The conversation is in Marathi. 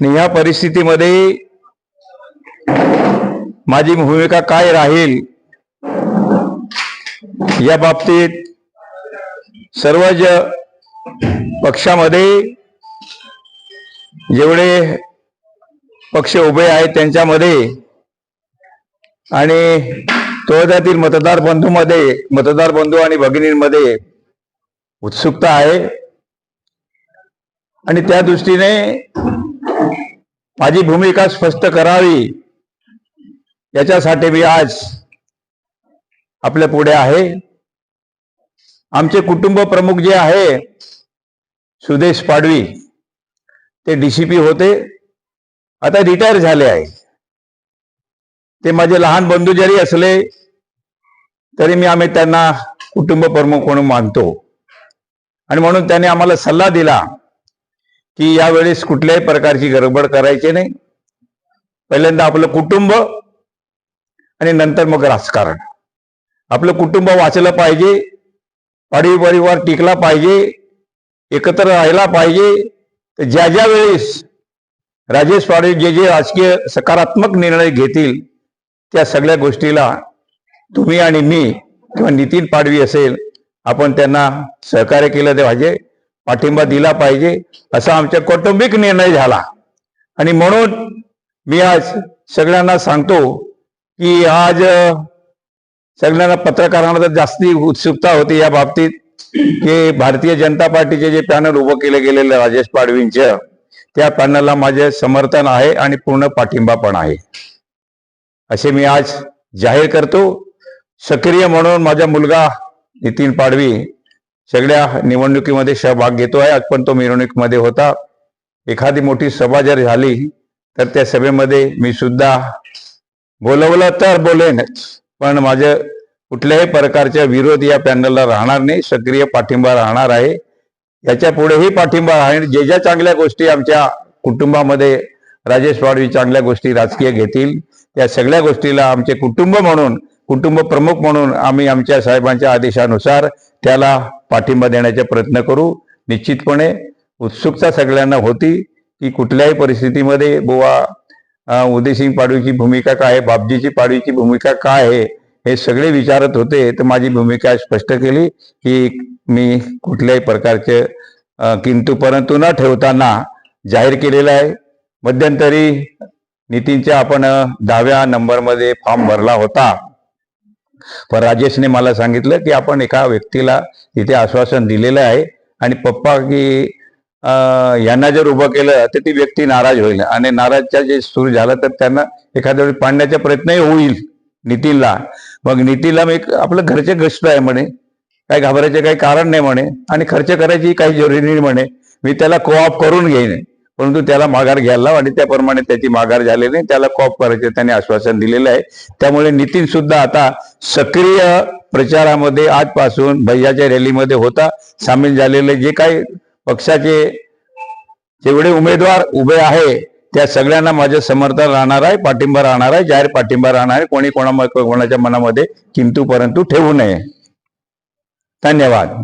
या परिस्थितीमध्ये माझी भूमिका काय राहील या बाबतीत सर्व ज पक्षामध्ये जेवढे पक्ष उभे आहेत त्यांच्यामध्ये आणि तळोद्यातील मतदार बंधूमध्ये मतदार बंधू आणि भगिनींमध्ये उत्सुकता आहे. आणि त्या दृष्टीने माझी भूमिका स्पष्ट करावी. याच्यासाठी मी आज आपल्या पुढे आहे. आमचे कुटुंब प्रमुख जे आहे सुदेश पाडवी ते डीसीपी होते. आता रिटायर झाले आहे ते माझे लहान बंधू जरी असले तरी मी आम्ही त्यांना कुटुंब प्रमुख म्हणून मानतो. आणि म्हणून त्याने आम्हाला सल्ला दिला. की यावेळेस कुठल्याही प्रकारची गडबड करायची नाही. पहिल्यांदा आपलं कुटुंब आणि नंतर मग राजकारण. आपलं कुटुंब वाचलं पाहिजे पाडवी परिवार टिकला पाहिजे एकत्र राहायला पाहिजे. तर ज्या ज्या वेळेस राजेश पाडवी जे जे राजकीय सकारात्मक निर्णय घेतील त्या सगळ्या गोष्टीला तुम्ही आणि मी किंवा नितीन पाडवी असेल आपण त्यांना सहकार्य केलं पाहिजे. पाठिंबा दिला पाहिजे असा आमच्या कौटुंबिक निर्णय झाला. आणि म्हणून मी आज सगळ्यांना सांगतो की आज सगळ्यांना पत्रकारांना तर जास्ती उत्सुकता होती या बाबतीत की भारतीय जनता पार्टीचे जे पॅनल उभं केले गेलेलं राजेश पाडवींचे त्या पॅनलला माझे समर्थन आहे आणि पूर्ण पाठिंबा पण आहे. असे मी आज जाहीर करतो. सक्रिय म्हणून माझा मुलगा नितीन पाडवी सगळ्या निवडणुकीमध्ये सहभाग घेतो आहे. आज पण तो मिरवणुकीमध्ये होता. एखादी मोठी सभा जर झाली तर त्या सभेमध्ये मी सुद्धा बोलवलं तर बोलेनच. पण माझं कुठल्याही प्रकारच्या विरोध या पॅनलला राहणार नाही. सक्रिय पाठिंबा राहणार आहे. याच्या पुढेही पाठिंबा आहे. जे ज्या चांगल्या गोष्टी आमच्या कुटुंबामध्ये राजेश वाडवी चांगल्या गोष्टी राजकीय घेतील त्या सगळ्या गोष्टीला आमचे कुटुंब म्हणून कुटुंब प्रमुख म्हणून आम्ही आमच्या साहेबांच्या आदेशानुसार त्याला पाठिंबा देण्याचा प्रयत्न करू. निश्चितपणे उत्सुकता सगळ्यांना होती की कुठल्याही परिस्थितीमध्ये बुवा उदयसिंग पाडवीची भूमिका काय आहे बापजीची पाडवीची भूमिका काय आहे हे सगळे विचारत होते. तर माझी भूमिका स्पष्ट केली की मी कुठल्याही प्रकारचे अं, किंतु परंतु न ठेवताना जाहीर केलेलं आहे. मध्यंतरी नितीनच्या आपण दहाव्या नंबरमध्ये फॉर्म भरला होता. पण राजेशने मला सांगितलं की आपण एका व्यक्तीला इथे आश्वासन दिलेलं आहे आणि पप्पा की यांना जर उभं केलं तर ती व्यक्ती नाराज होईल. आणि नाराजच्या जे सुरू झालं तर त्यांना एखाद्या वेळी पाडण्याचा प्रयत्नही होईल नितीनला. मग नितीनला मी आपलं घरचे गोष्ट आहे म्हणे. काही घाबरायचे काही कारण नाही म्हणे. आणि खर्च करायची काही जरुरी नाही म्हणे. मी त्याला कोऑप करून घेईन. परंतु त्याला माघार घ्यायला लाव आणि त्याप्रमाणे त्याची माघार झालेली नाही. त्याला कॉप करायचे त्याने आश्वासन दिलेलं आहे. त्यामुळे नितीन सुद्धा आता सक्रिय प्रचारामध्ये आजपासून भैयाच्या रॅलीमध्ये होता. सामील झालेले जे काही पक्षाचे जेवढे उमेदवार उभे आहे त्या सगळ्यांना माझं समर्थन राहणार आहे पाठिंबा राहणार आहे जाहीर पाठिंबा राहणार आहे. कोणी कोणा कोणाच्या मनामध्ये किंतू परंतु ठेवू नये. धन्यवाद.